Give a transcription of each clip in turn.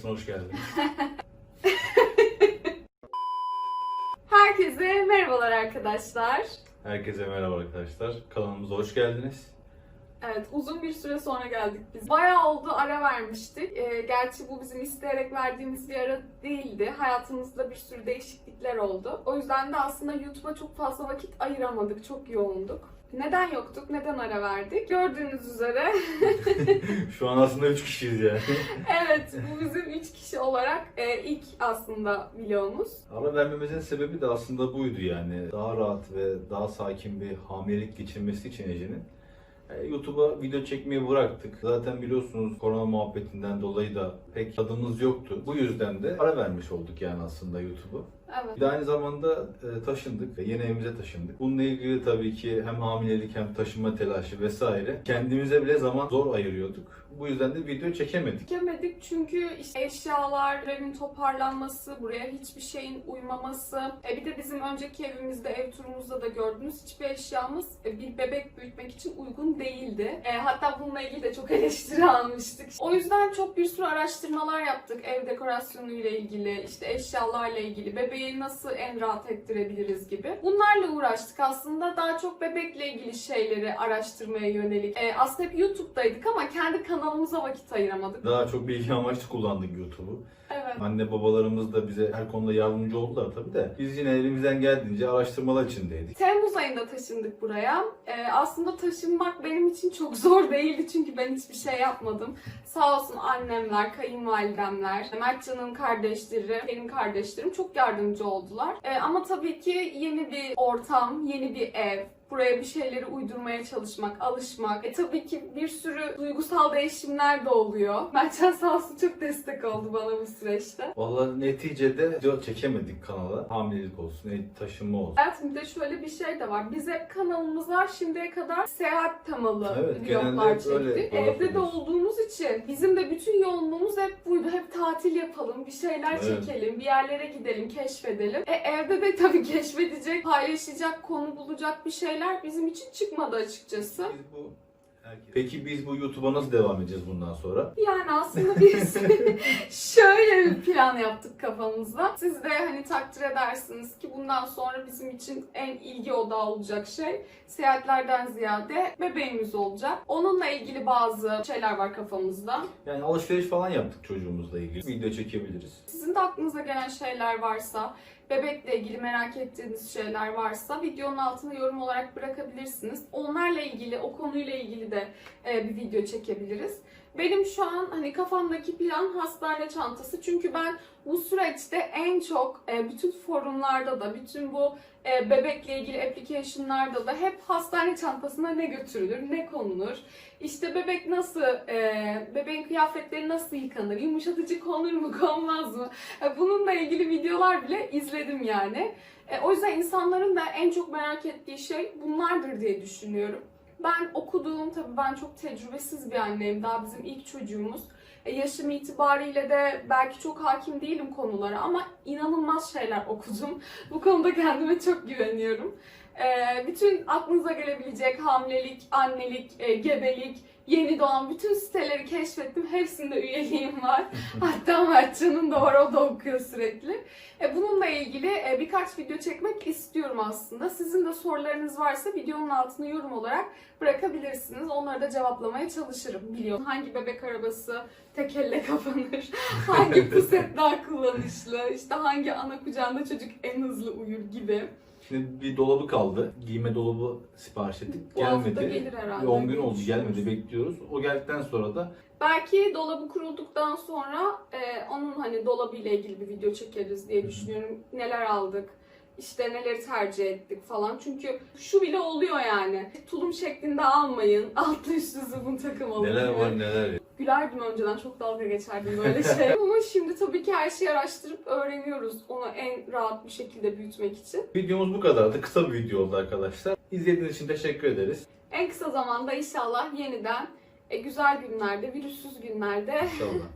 Odasına hoş geldiniz. Herkese merhabalar arkadaşlar. Herkese merhaba arkadaşlar. Kanalımıza hoş geldiniz. Evet uzun bir süre sonra geldik biz. Bayağı oldu ara vermiştik. Ee, gerçi bu bizim isteyerek verdiğimiz bir ara değildi. Hayatımızda bir sürü değişiklikler oldu. O yüzden de aslında YouTube'a çok fazla vakit ayıramadık. Çok yoğunduk. Neden yoktuk? Neden ara verdik? Gördüğünüz üzere Şu an aslında 3 kişiyiz yani. evet bu bizim 3 kişi olarak e, ilk aslında vlogumuz. Ara vermemizin sebebi de aslında buydu yani. Daha rahat ve daha sakin bir hamilelik geçirmesi için Ece'nin. E, YouTube'a video çekmeyi bıraktık. Zaten biliyorsunuz korona muhabbetinden dolayı da pek tadımız yoktu. Bu yüzden de ara vermiş olduk yani aslında YouTube'u. Evet. Bir de aynı zamanda e, taşındık. Yeni evimize taşındık. Bununla ilgili tabii ki hem hamilelik hem taşınma telaşı vesaire. Kendimize bile zaman zor ayırıyorduk. Bu yüzden de video çekemedik. Çekemedik çünkü işte eşyalar, evin toparlanması, buraya hiçbir şeyin uymaması. E bir de bizim önceki evimizde, ev turumuzda da gördüğünüz hiçbir eşyamız e, bir bebek büyütmek için uygun değildi. E, hatta bununla ilgili de çok eleştiri almıştık. O yüzden çok bir sürü araştırmalar yaptık. Ev dekorasyonu ile ilgili, işte eşyalarla ilgili, bebeği nasıl en rahat ettirebiliriz gibi. Bunlarla uğraştık aslında. Daha çok bebekle ilgili şeyleri araştırmaya yönelik. E, aslında hep YouTube'daydık ama kendi kanalımıza vakit ayıramadık. Daha çok bilgi amaçlı kullandık YouTube'u. Evet. Anne babalarımız da bize her konuda yardımcı oldular tabii de. Biz yine elimizden geldiğince araştırmalar içindeydik. Temmuz ayında taşındık buraya. Ee, aslında taşınmak benim için çok zor değildi çünkü ben hiçbir şey yapmadım. Sağ olsun annemler, kayınvalidemler, Mertcan'ın kardeşleri, benim kardeşlerim çok yardımcı oldular. Ee, ama tabii ki yeni bir ortam, yeni bir ev, buraya bir şeyleri uydurmaya çalışmak, alışmak. E tabii ki bir sürü duygusal değişimler de oluyor. Mertcan sağ olsun çok destek oldu bana bu süreçte. Vallahi neticede video çekemedik kanala. Hamilelik olsun, taşınma olsun. Bir de şöyle bir şey de var. Biz hep kanalımıza şimdiye kadar seyahat temalı Evet, vloglar öyle çektik. laf Evde de olduğumuz için bizim de bütün yoğunluğumuz hep buydu. Hep tatil yapalım, bir şeyler Evet. çekelim, bir yerlere gidelim, keşfedelim. E, evde de tabii keşfedecek, paylaşacak, konu bulacak bir şeyler bizim için çıkmadı açıkçası. Biz bu Peki biz bu YouTube'a nasıl devam edeceğiz bundan sonra? Yani aslında biz şöyle bir plan yaptık kafamızda. Siz de hani takdir edersiniz ki bundan sonra bizim için en ilgi odağı olacak şey seyahatlerden ziyade bebeğimiz olacak. Onunla ilgili bazı şeyler var kafamızda. Yani alışveriş falan yaptık çocuğumuzla ilgili. Video çekebiliriz. Sizin de aklınıza gelen şeyler varsa, bebekle ilgili merak ettiğiniz şeyler varsa videonun altına yorum olarak bırakabilirsiniz. Onlarla ilgili, o konuyla ilgili de e, bir video çekebiliriz. Benim şu an hani kafamdaki plan hastane çantası. Çünkü ben bu süreçte en çok e, bütün forumlarda da, bütün bu e, bebekle ilgili application'larda da hep hastane çantasına ne götürülür, ne konulur, işte bebek nasıl, e, bebeğin kıyafetleri nasıl yıkanır, yumuşatıcı konur mu, konmaz mı? E, Bununla ilgili videolar bile izledim yani. E, o yüzden insanların da en çok merak ettiği şey bunlardır diye düşünüyorum. Ben okuduğum, tabii ben çok tecrübesiz bir anneyim, daha bizim ilk çocuğumuz. E, yaşım itibariyle de belki çok hakim değilim konulara ama inanılmaz şeyler okudum. Bu konuda kendime çok güveniyorum. E, bütün aklınıza gelebilecek hamilelik, annelik, e, gebelik, yeni doğan bütün siteleri keşfettim. Hepsinde üyeliğim var. Hatta Mertcan'ın da var, o da okuyor sürekli. E, bununla ilgili e, birkaç video çekmek istiyorum aslında. Sizin de sorularınız varsa videonun altına yorum olarak bırakabilirsiniz. Onları da cevaplamaya çalışırım. Biliyorum hangi bebek arabası tek elle kapanır, hangi puset daha kullanışlı, işte hangi ana kucağında çocuk en hızlı uyur gibi. Şimdi bir dolabı kaldı. Giyme dolabı sipariş ettik. Bu hafta Gelmedi. gelir herhalde. Bir 10 gün oldu gelmedi bekliyoruz. O geldikten sonra da Belki dolabı kurulduktan sonra e, onun hani dolabıyla ilgili bir video çekeriz diye düşünüyorum. Neler aldık, işte neleri tercih ettik falan. Çünkü şu bile oluyor yani. Tulum şeklinde almayın. Altlı üstlü zıbın takım alın. neler var neler yok. Gülerdim önceden çok dalga geçerdim böyle şey. Ama şimdi tabii ki her şeyi araştırıp öğreniyoruz onu en rahat bir şekilde büyütmek için. Videomuz bu kadardı. Kısa bir video oldu arkadaşlar. İzlediğiniz için teşekkür ederiz. En kısa zamanda inşallah yeniden e, güzel günlerde, virüssüz günlerde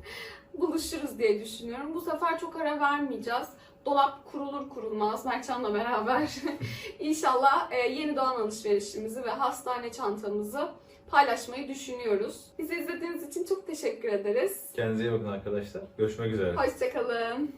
buluşuruz diye düşünüyorum. Bu sefer çok ara vermeyeceğiz. Dolap kurulur kurulmaz Mertcan'la beraber. İnşallah e, yeni doğan alışverişimizi ve hastane çantamızı paylaşmayı düşünüyoruz. Bizi izlediğiniz için çok teşekkür ederiz. Kendinize iyi bakın arkadaşlar. Görüşmek üzere. Hoşçakalın.